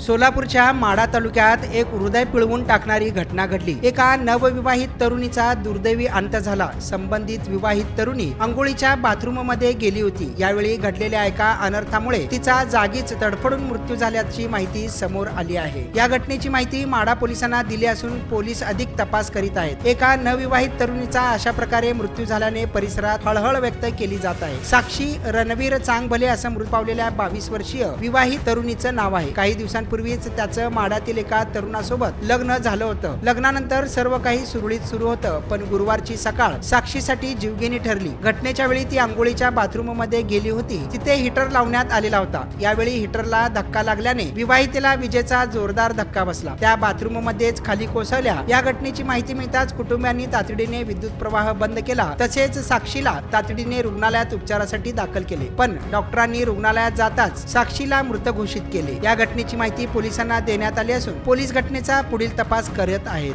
सोलापूरच्या माडा तालुक्यात एक हृदय पिळवून टाकणारी घटना घडली. एका नवविवाहित तरुणीचा दुर्दैवी अंत झाला. संबंधित विवाहित तरुणी अंघोळीच्या बाथरूममध्ये गेली होती. यावेळी घडलेल्या एका अनर्थामुळे तिचा जागीच तडफडून मृत्यू झाल्याची माहिती समोर आली आहे. या घटनेची माहिती माडा पोलिसांना दिली असून पोलीस अधिक तपास करीत आहेत. एका नवविवाहित तरुणीचा अशा प्रकारे मृत्यू झाल्याने परिसरात हळहळ व्यक्त केली जात आहे. साक्षी रणवीर चांगभले असं मृत पावलेल्या बावीस वर्षीय विवाहित तरुणीचं नाव आहे. काही दिवसांपूर्वीच त्याचं माडातील एका तरुणासोबत लग्न झालं होतं. लग्नानंतर सर्व काही सुरळीत सुरू होतं पण गुरुवारची सकाळ साक्षीसाठी जीवघेणी ठरली. घटनेच्या वेळी ती आंघोळीच्या बाथरूममध्ये गेली होती. तिथे हिटर लावण्यात आलेला होता. यावेळी हिटरला धक्का लागल्याने विवाहितेला विजेचा जोरदार धक्का बसला. त्या बाथरूम मध्येच खाली कोसळल्या. या घटनेची माहिती मिळताच कुटुंबियांनी तातडीने विद्युत प्रवाह बंद केला. तसेच साक्षीला तातडीने रुग्णालयात उपचारासाठी दाखल केले. पण डॉक्टरांनी रुग्णालयात जाताच साक्षीला मृत घोषित केले. या घटनेची माहिती माहिती पोलिसांना देण्यात आली असून पोलीस घटनेचा पुढील तपास करत आहेत.